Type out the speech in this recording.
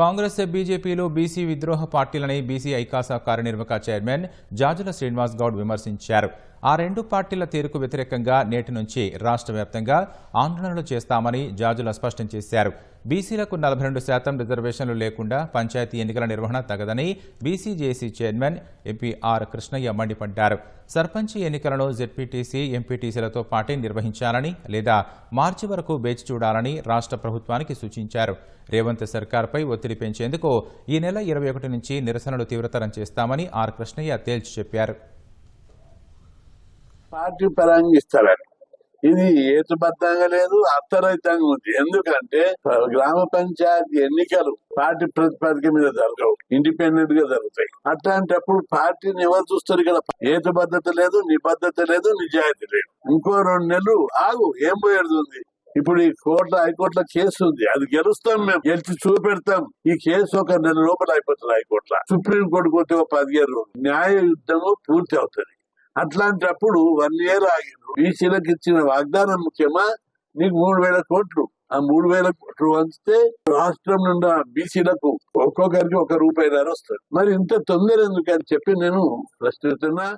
కాంగ్రెస్ బీజేపీలో బీసీ విద్రోహ పార్టీలని బీసీ ఐకాసా కార్యనిర్వాహక చైర్మన్ జాజుల శ్రీనివాస్ గౌడ్ విమర్శించారు. ఆ రెండు పార్టీల తీరుకు వ్యతిరేకంగా నేటి నుంచి రాష్ట్ర వ్యాప్తంగా ఆందోళనలు చేస్తామని జాజుల స్పష్టం చేశారు. బీసీలకు నలభై రెండు శాతం రిజర్వేషన్లు లేకుండా పంచాయతీ ఎన్నికల నిర్వహణ తగదని BCJC chairman MP R Krishnaiah మండిపడ్డారు. సర్పంచ్ ఎన్నికలను జెడ్పీటీసీ ఎంపీటీసీలతో పాటే నిర్వహించాలని లేదా మార్చి వరకు వేచి చూడాలని రాష్ట్ర ప్రభుత్వానికి సూచించారు. రేవంత్ సర్కార్పై ఒత్తిడి పెంచేందుకు ఈ నెల ఇరవై ఒకటి నుంచి నిరసనలు తీవ్రతరం చేస్తామని ఆర్ కృష్ణయ్య తేల్చి చెప్పారు. పార్టీ పరంగా ఇస్తారని ఇది ఏతుబద్ధంగా లేదు అర్థరహితంగా ఉంది. ఎందుకంటే గ్రామ పంచాయతీ ఎన్నికలు పార్టీ ప్రతిపాదిక మీద జరగవు ఇండిపెండెంట్గా జరుగుతాయి. అట్లాంటప్పుడు పార్టీని ఎవరు చూస్తారు ఇక్కడ? ఏతుబద్ధత లేదు నిబద్ధత లేదు నిజాయితీ లేదు. ఇంకో రెండు నెలలు ఆగు ఏం పోయేది ఉంది? ఇప్పుడు ఈ కోర్టులో హైకోర్టులో కేసు ఉంది అది గెలుస్తాం మేము గెలిచి చూపెడతాం. ఈ కేసు ఒక నెల లోపల అయిపోతుంది హైకోర్టులో. సుప్రీం కోర్టు కొట్టి ఒక పదిహేను న్యాయ యుద్ధము పూర్తి అవుతుంది. అట్లాంటప్పుడు వన్ ఇయర్ ఆగిండ్రు. బీసీలకు ఇచ్చిన వాగ్దానం ముఖ్యమా? నీకు మూడు వేల కోట్లు. ఆ మూడు వేల కోట్లు వంచితే రాష్ట్రం నుండి బీసీలకు ఒక్కొక్కరికి ఒక రూపాయి ధర వస్తుంది. మరి ఇంత తొందర ఎందుకని చెప్పి నేను ప్రశ్నిస్తున్నా.